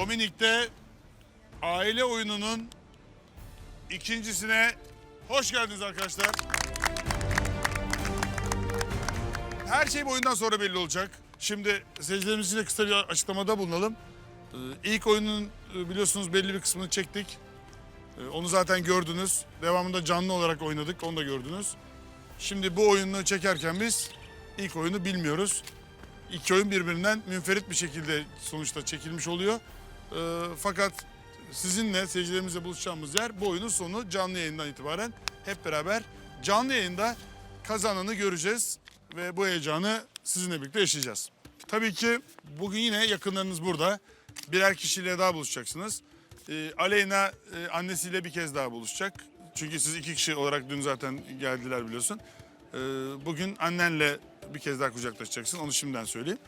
Dominik'te aile oyununun ikincisine hoş geldiniz arkadaşlar. Her şey bu oyundan sonra belli olacak. Şimdi seyircilerimiz için kısa bir açıklamada bulunalım. Ee, İlk oyunun e, biliyorsunuz belli bir kısmını çektik. Ee, Onu zaten gördünüz. Devamında canlı olarak oynadık, onu da gördünüz. Şimdi bu oyunu çekerken biz ilk oyunu bilmiyoruz. İki oyun birbirinden münferit bir şekilde sonuçta çekilmiş oluyor. Ee, fakat sizinle, seyircilerimizle buluşacağımız yer bu oyunun sonu canlı yayından itibaren hep beraber canlı yayında kazananı göreceğiz ve bu heyecanı sizinle birlikte yaşayacağız. Tabii ki bugün yine yakınlarınız burada. Birer kişiyle daha buluşacaksınız. Ee, Aleyna e, annesiyle bir kez daha buluşacak. Çünkü siz iki kişi olarak dün zaten geldiler biliyorsun. Ee, bugün annenle bir kez daha kucaklaşacaksın. Onu şimdiden söyleyeyim.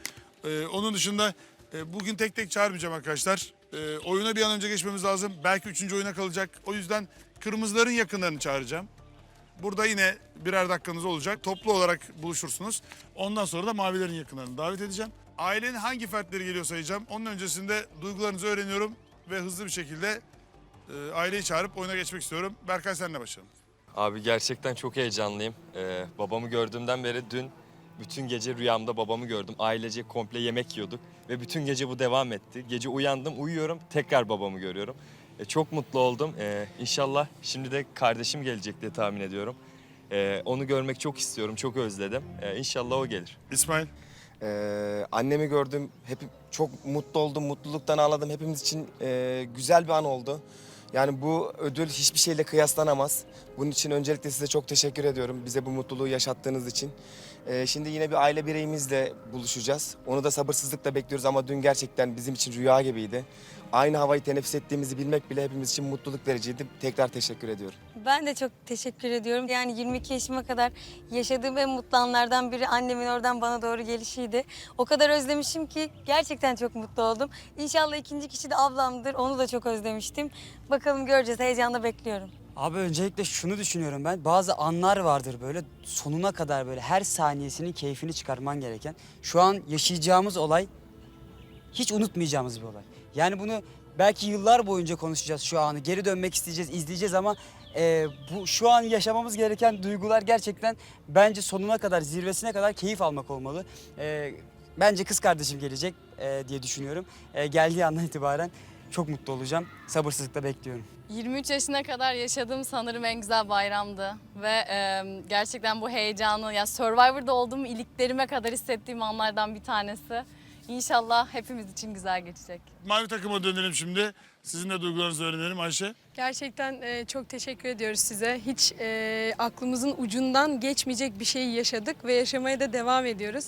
Ee, onun dışında e, bugün tek tek çağırmayacağım arkadaşlar. Ee, oyuna bir an önce geçmemiz lazım. Belki üçüncü oyuna kalacak. O yüzden kırmızıların yakınlarını çağıracağım. Burada yine birer dakikanız olacak. Toplu olarak buluşursunuz. Ondan sonra da mavilerin yakınlarını davet edeceğim. Ailenin hangi fertleri geliyor sayacağım. Onun öncesinde duygularınızı öğreniyorum ve hızlı bir şekilde e, aileyi çağırıp oyuna geçmek istiyorum. Berkay senle başlayalım. Abi gerçekten çok heyecanlıyım. Ee, babamı gördüğümden beri dün bütün gece rüyamda babamı gördüm. Ailece komple yemek yiyorduk ve bütün gece bu devam etti. Gece uyandım, uyuyorum, tekrar babamı görüyorum. E, çok mutlu oldum. E, inşallah şimdi de kardeşim gelecek diye tahmin ediyorum. E, onu görmek çok istiyorum, çok özledim. E, inşallah o gelir. İsmail. Ee, annemi gördüm. Hep çok mutlu oldum. Mutluluktan ağladım. Hepimiz için e, güzel bir an oldu. Yani bu ödül hiçbir şeyle kıyaslanamaz. Bunun için öncelikle size çok teşekkür ediyorum. Bize bu mutluluğu yaşattığınız için. Ee, şimdi yine bir aile bireyimizle buluşacağız. Onu da sabırsızlıkla bekliyoruz ama dün gerçekten bizim için rüya gibiydi. Aynı havayı teneffüs ettiğimizi bilmek bile hepimiz için mutluluk vericiydi. Tekrar teşekkür ediyorum. Ben de çok teşekkür ediyorum. Yani 22 yaşıma kadar yaşadığım en mutlu anlardan biri annemin oradan bana doğru gelişiydi. O kadar özlemişim ki gerçekten çok mutlu oldum. İnşallah ikinci kişi de ablamdır. Onu da çok özlemiştim. Bakalım göreceğiz. Heyecanla bekliyorum. Abi öncelikle şunu düşünüyorum ben. Bazı anlar vardır böyle sonuna kadar böyle her saniyesinin keyfini çıkarman gereken. Şu an yaşayacağımız olay hiç unutmayacağımız bir olay. Yani bunu belki yıllar boyunca konuşacağız şu anı. Geri dönmek isteyeceğiz, izleyeceğiz ama e, bu şu an yaşamamız gereken duygular gerçekten bence sonuna kadar, zirvesine kadar keyif almak olmalı. E, bence kız kardeşim gelecek e, diye düşünüyorum. E, geldiği andan itibaren çok mutlu olacağım. Sabırsızlıkla bekliyorum. 23 yaşına kadar yaşadığım sanırım en güzel bayramdı. Ve e, gerçekten bu heyecanı, ya Survivor'da olduğum iliklerime kadar hissettiğim anlardan bir tanesi. İnşallah hepimiz için güzel geçecek. Mavi takıma dönelim şimdi. Sizin de duygularınızı öğrenelim Ayşe. Gerçekten e, çok teşekkür ediyoruz size. Hiç e, aklımızın ucundan geçmeyecek bir şeyi yaşadık ve yaşamaya da devam ediyoruz.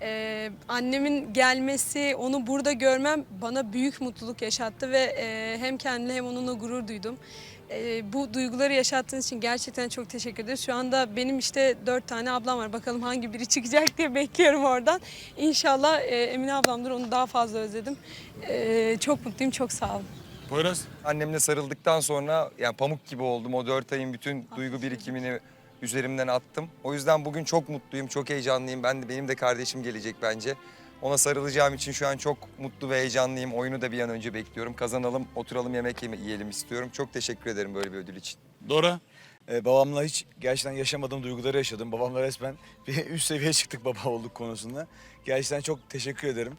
E, annemin gelmesi, onu burada görmem bana büyük mutluluk yaşattı ve e, hem kendimle hem onunla gurur duydum. E, bu duyguları yaşattığınız için gerçekten çok teşekkür ederiz. Şu anda benim işte dört tane ablam var. Bakalım hangi biri çıkacak diye bekliyorum oradan. İnşallah e, Emine ablamdır. Onu daha fazla özledim. E, çok mutluyum. Çok sağ olun. Poyraz. Annemle sarıldıktan sonra yani pamuk gibi oldum. O dört ayın bütün duygu birikimini üzerimden attım. O yüzden bugün çok mutluyum, çok heyecanlıyım. Ben de benim de kardeşim gelecek bence. Ona sarılacağım için şu an çok mutlu ve heyecanlıyım. Oyunu da bir an önce bekliyorum. Kazanalım, oturalım yemek yeme- yiyelim istiyorum. Çok teşekkür ederim böyle bir ödül için. Dora. Ee, babamla hiç gerçekten yaşamadığım duyguları yaşadım. Babamla resmen bir üst seviyeye çıktık baba olduk konusunda. Gerçekten çok teşekkür ederim.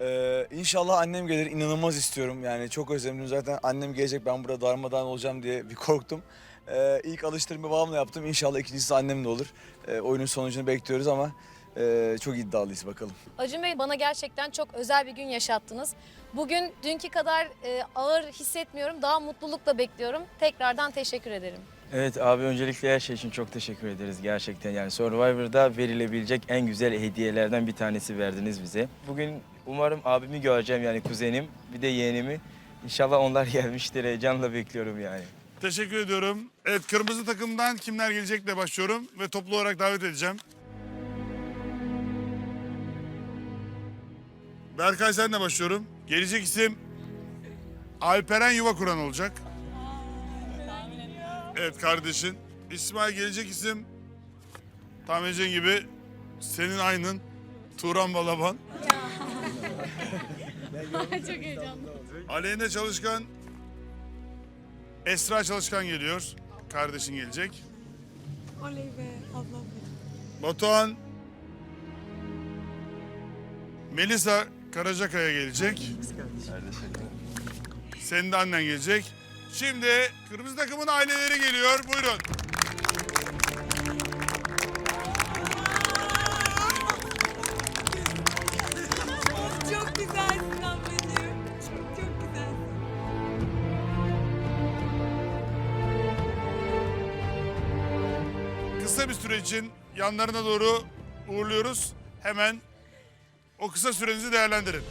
Ee, inşallah annem gelir. İnanılmaz istiyorum. Yani çok özledim. Zaten annem gelecek ben burada darmadağın olacağım diye bir korktum. Ee, ilk alıştırmayı babamla yaptım. İnşallah ikincisi annemle olur. Ee, oyunun sonucunu bekliyoruz ama e, çok iddialıyız bakalım. Acun Bey bana gerçekten çok özel bir gün yaşattınız. Bugün dünkü kadar e, ağır hissetmiyorum. Daha mutlulukla bekliyorum. Tekrardan teşekkür ederim. Evet abi öncelikle her şey için çok teşekkür ederiz gerçekten. Yani Survivor'da verilebilecek en güzel hediyelerden bir tanesi verdiniz bize. Bugün umarım abimi göreceğim yani kuzenim bir de yeğenimi. İnşallah onlar gelmiştir heyecanla bekliyorum yani. Teşekkür ediyorum. Evet kırmızı takımdan kimler gelecekle başlıyorum ve toplu olarak davet edeceğim. Berkay senle başlıyorum. Gelecek isim Alperen Yuva Kuran olacak. Evet kardeşin. İsmail gelecek isim tahmin edeceğin gibi senin aynın Turan Balaban. Çok heyecanlı. Aleyna Çalışkan, Esra Çalışkan geliyor. Kardeşin gelecek. Oley be ablam. Batuhan, Melisa Karacakaya gelecek. Senin de annen gelecek. Şimdi kırmızı takımın aileleri geliyor. Buyurun. Kısa bir süre için yanlarına doğru uğurluyoruz. Hemen o kısa sürenizi değerlendirin.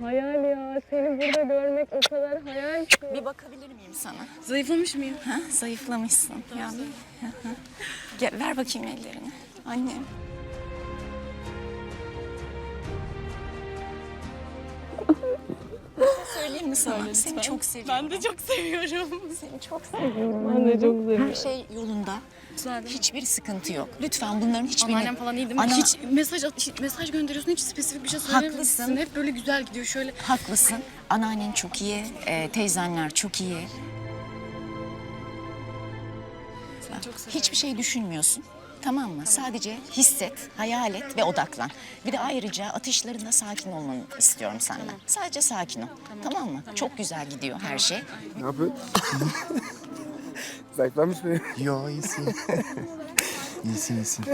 Hayal ya. Seni burada görmek o kadar hayal ki. Bir bakabilir miyim sana? Zayıflamış mıyım? Ha, zayıflamışsın yani. Hı hı. Gel, ver bakayım ellerini. Şey Söyleyeyim mi sana? Seni çok seviyorum. Ben de çok seviyorum. Seni çok seviyorum. Ben de çok seviyorum. Her şey yolunda. Hiçbir sıkıntı yok. Lütfen bunların hiçbirini... Anneannem falan iyi değil mi? Ana- Hiç mesaj at, hiç mesaj gönderiyorsun hiç spesifik bir şey söylememişsin. Haklısın. Hep böyle güzel gidiyor şöyle. Haklısın. Anneannen çok iyi, e, teyzenler çok iyi. Hiçbir şey düşünmüyorsun. Tamam mı? Sadece hisset, hayal et ve odaklan. Bir de ayrıca atışlarında sakin olmanı istiyorum senden. Sadece sakin ol. Tamam, mı? Çok güzel gidiyor her şey. Ne yapıyorsun? Zayıflamış mı? Yo iyisin. iyisin iyisin.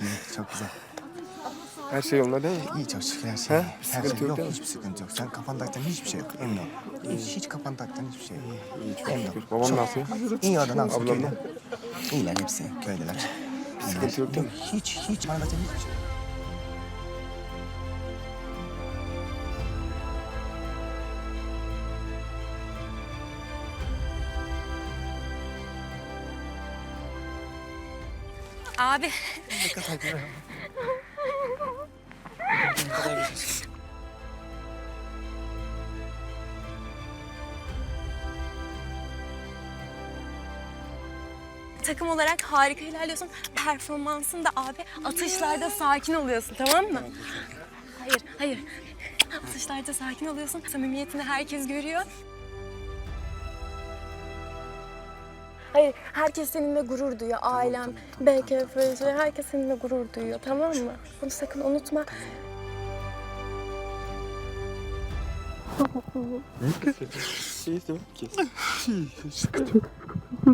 İyi çok güzel. Her şey yolunda değil mi? İyi çok şükür her şey. Ha? iyi. Bir Her sıkıntı şey yok yok değil mi? hiçbir sıkıntı yok. Sen kafan taktan hiçbir şey yok emin ol. Hiç, hiç kafan taktan hiçbir şey yok. İyi çok şükür. Babam Çok- nasıl? İyi orada nasıl Ablam köyde? da. İyiler hepsi köydeler. Sıkıntı yok değil mi? Hiç hiç bana zaten hiçbir şey. Abi takım olarak harika ilerliyorsun. Performansın da abi atışlarda sakin oluyorsun tamam mı? Hayır, hayır. Atışlarda sakin oluyorsun. Samimiyetini herkes görüyor. Hayır, herkes seninle gurur duyuyor. Ailem, BKFC, herkes seninle gurur duyuyor. Tamam mı? Bunu sakın unutma.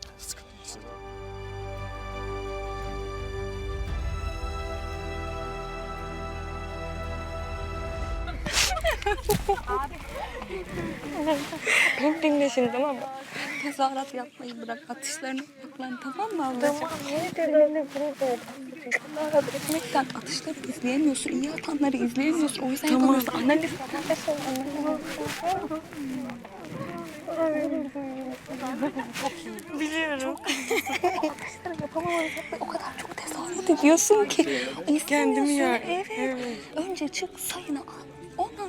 Beni dinle şimdi tamam mı? Tezahürat yapmayı bırak. Atışlarına odaklan tamam mı ablacığım? Tamam, niye tezahürat gurur Tezahürat etmekten atışları izleyemiyorsun. iyi atanları izleyemiyorsun. O yüzden tamam. yapamıyorsun. Analiz. Biliyorum. Atışları yapamamanın o kadar çok tezahürat ediyorsun ki. Kendimi yer. Evet. Önce çık sayını al.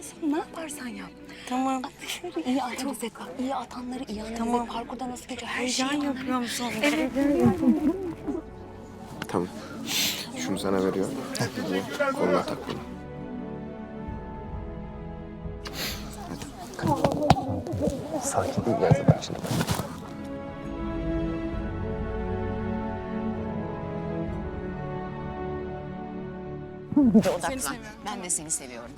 Sonra ne yaparsan yap. Tamam. Atışları iyi analiz et bak. İyi atanları iyi analiz tamam. et. Parkurda nasıl geçiyor her şeyi analiz yapıyorum sonra. Evet. Tamam. Şunu sana veriyorum. Koluna tak bunu. Sakin. İyi geldi bak şimdi. Odaklan. Ben de seni seviyorum.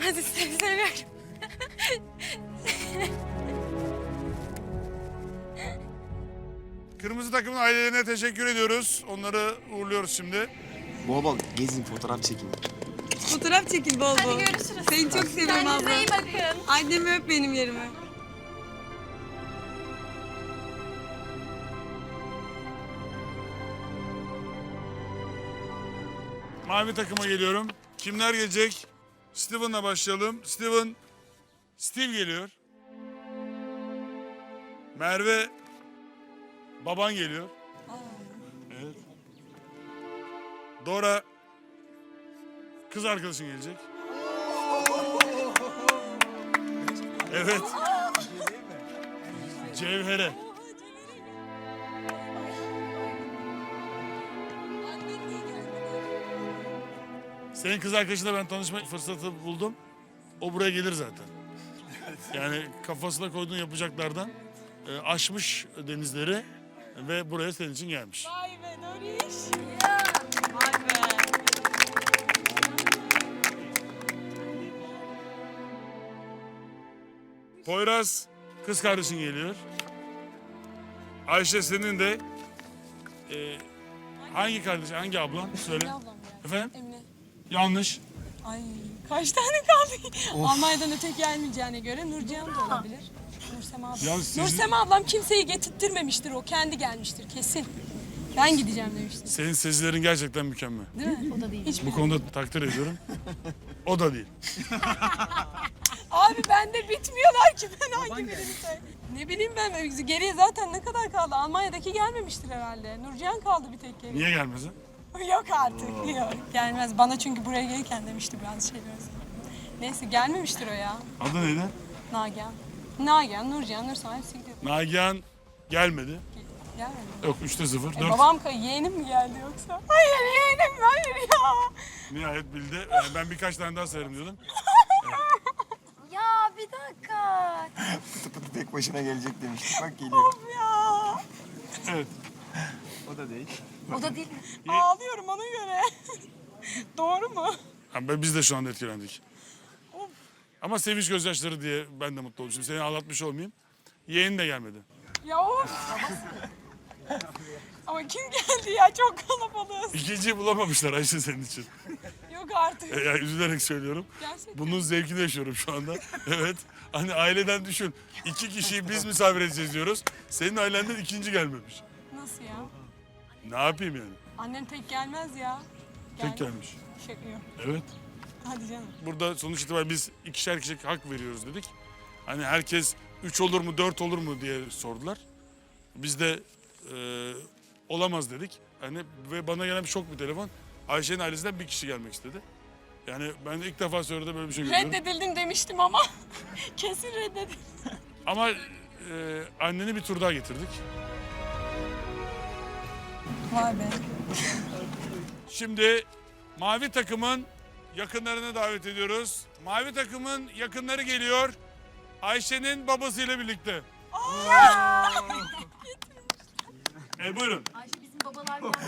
Hadi seni seviyorum. Kırmızı takımın ailelerine teşekkür ediyoruz. Onları uğurluyoruz şimdi. Bol bol gezin fotoğraf çekin. Fotoğraf çekil bol bol. Hadi görüşürüz. Seni çok seviyorum abla. Kendinize iyi bakın. Annemi öp benim yerime. Mavi takıma geliyorum. Kimler gelecek? Steven'la başlayalım. Steven, Steve geliyor. Merve, baban geliyor. Evet. Dora, kız arkadaşın gelecek. Evet. Cevhere. Senin kız arkadaşınla ben tanışma fırsatı buldum. O buraya gelir zaten. Yani kafasına koyduğun yapacaklardan e, aşmış denizleri ve buraya senin için gelmiş. Vay be Nuriş. Vay be. Poyraz kız kardeşin geliyor. Ayşe senin de e, hangi kardeş, hangi ablan? Söyle. ablam Efendim? Yanlış. Ay kaç tane kaldı? Almanya'dan öte gelmeyeceğine göre Nurcihan da olabilir. Nursema ablam. Ya sizin- Nursema ablam kimseyi getirttirmemiştir o. Kendi gelmiştir kesin. Ben gideceğim demiştir. Senin sezilerin gerçekten mükemmel. Değil mi? O da değil. Hiç Bu konuda takdir ediyorum. O da değil. Abi bende bitmiyorlar ki ben hangi birini say- Ne bileyim ben geriye zaten ne kadar kaldı? Almanya'daki gelmemiştir herhalde. Nurcihan kaldı bir tek geriye. Niye gelmez ha? Yok artık yok gelmez. Bana çünkü buraya gelirken demişti bazı şeyler. Neyse gelmemiştir o ya. Adı neydi? Nagihan. Nagihan, Nurcihan, Nursema hepsi gidiyor. Nagihan gelmedi. Gelmedi. Yok 3'te 0. E, 4. babam kay yeğenim mi geldi yoksa? Hayır yeğenim hayır ya. Nihayet bildi. Ee, Ben birkaç tane daha sayarım diyordum. Ya bir dakika. Pıtı pıtı tek başına gelecek demiştik. Bak geliyor. Ya. Evet. O da değil. O da değil mi? Ağlıyorum ona göre. Doğru mu? Ama biz de şu anda etkilendik. Ama sevinç gözyaşları diye ben de mutlu oldum. Şimdi seni ağlatmış olmayayım. Yeğen de gelmedi. Ya of. Ama kim geldi ya çok kalabalığız. İkinciyi bulamamışlar Ayşe senin için. Yok artık. E, yani üzülerek söylüyorum. Gerçekten. Bunun zevkini yaşıyorum şu anda. Evet. Hani aileden düşün. İki kişiyi biz misafir edeceğiz diyoruz. Senin ailenden ikinci gelmemiş. Nasıl ya? Ne yapayım yani? Annem tek gelmez ya. Tek gelmiş. Şaka yok. Evet. Hadi canım. Burada sonuç itibariyle biz ikişer kişi hak veriyoruz dedik. Hani herkes üç olur mu dört olur mu diye sordular. Biz de e, olamaz dedik. Hani ve bana gelen bir şok bir telefon. Ayşe'nin ailesinden bir kişi gelmek istedi. Yani ben de ilk defa söyledi böyle bir şey görüyorum. Reddedildim demiştim ama kesin reddedildim. Ama e, anneni bir tur daha getirdik. Vay be. Şimdi mavi takımın yakınlarını davet ediyoruz. Mavi takımın yakınları geliyor. Ayşe'nin babasıyla birlikte. e buyurun. Ayşe bizim babalar geldi.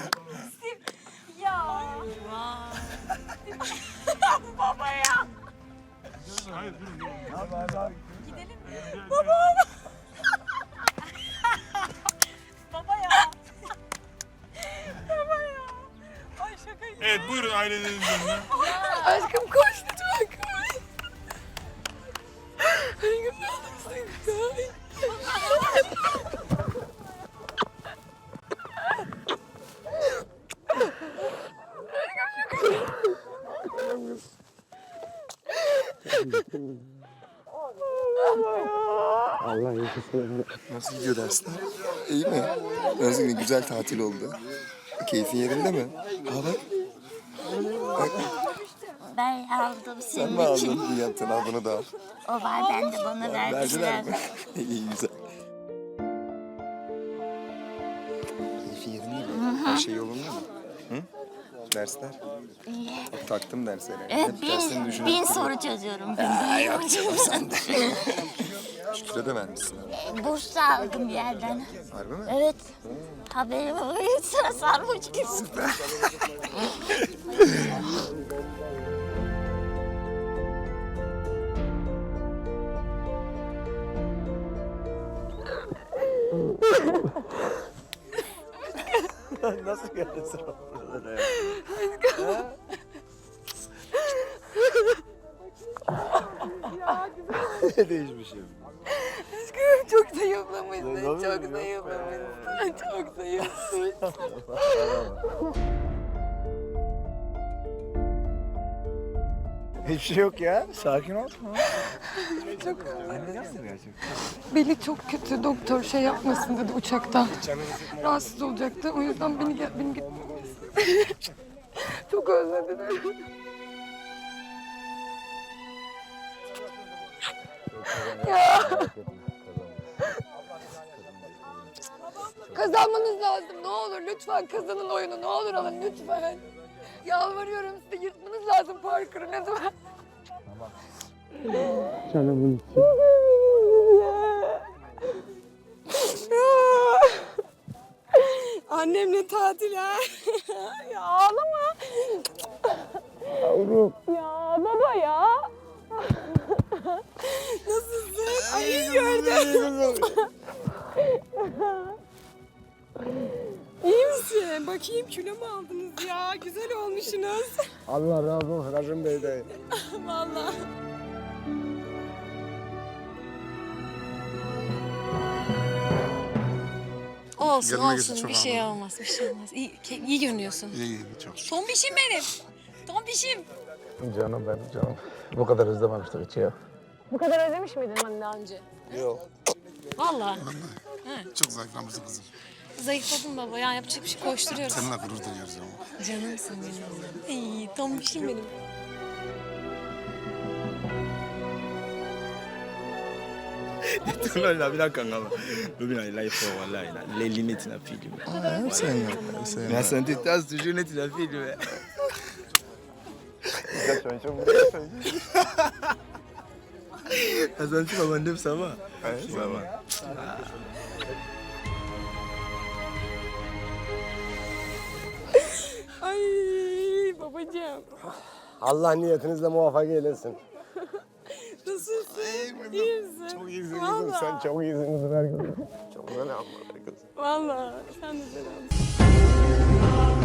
Ya. Baba ya. Hayır, buyurun. Gidelim mi? Baba Evet buyurun ailelerin yanına. Aşkım koş lütfen koş. Aşkım ne olursun koş. Nasıl gidiyor dersler? İyi mi? Nasıl gidiyor? Güzel tatil oldu. Keyfin yerinde mi? Ha bak. Ben aldım sen senin mi için. aldın? İyi yaptın al bunu da al. O var ben de bana Verdiler verdiler. mi? İyi güzel. Keyfin yerinde mi? Her şey yolunda mı? Hı? Dersler? İyi. Bak taktım dersleri. Evet Hep bin, düşünüp bin soru çözüyorum. Bin. yok canım sen de. Şükür'e de vermişsin. Burs da aldım bir yerden. Harbi mi? Evet. Haberim yok. Sıra sarhoş gibisin. Nasıl geldin sen buralara ya? Değişmişim. Zayıflamışsın. Çok zayıflamışsın. Çok zayıflamışsın. Hiçbir şey yok ya. Sakin ol. Çok Beli çok kötü. Doktor şey yapmasın dedi uçakta. Rahatsız olacaktı. O yüzden beni gel beni gitmemiz. çok özledim. ya. Kazanmanız lazım. Ne olur lütfen kazanın oyunu. Ne olur alın lütfen. Yalvarıyorum size yırtmanız lazım Parker'ı lütfen. Annemle tatil ha. ya ağlama. Yavrum. Ya baba ya. Nasılsın? Ay iyi gördüm. İyi misin? Bakayım kilo mu aldınız ya? Güzel olmuşsunuz. Allah razı olsun Razım Bey'den. Vallahi. Olsun Yanıma olsun çok bir şey ağladım. olmaz bir şey olmaz. İyi, ke- iyi görünüyorsun. İyi, iyi, çok. Tombişim benim. Tombişim. Canım benim canım. Bu kadar özlememiştik hiç ya. Bu kadar özlemiş miydin hani daha önce? Yok. Vallahi. Çok zayıflamışsın kızım. Zayıfladım baba ya yapacak bir şey koşturuyoruz. Seninle gurur duyuyoruz ama. Canımsın benim. İyi tombişim benim. Wala bila kangama. Lobi na life for wallahi na leli neti na film. Sen ya. Sen Na santé tas toujours neti na film. Asante baba ça va? Ça va. Ay babacığım. Allah niyetinizle muvaffak eylesin. Nasılsın? İyi misin? Çok iyisin kızım. Sen çok iyisin kızım. Çok güzel anladın kızım. Vallahi sen de selam.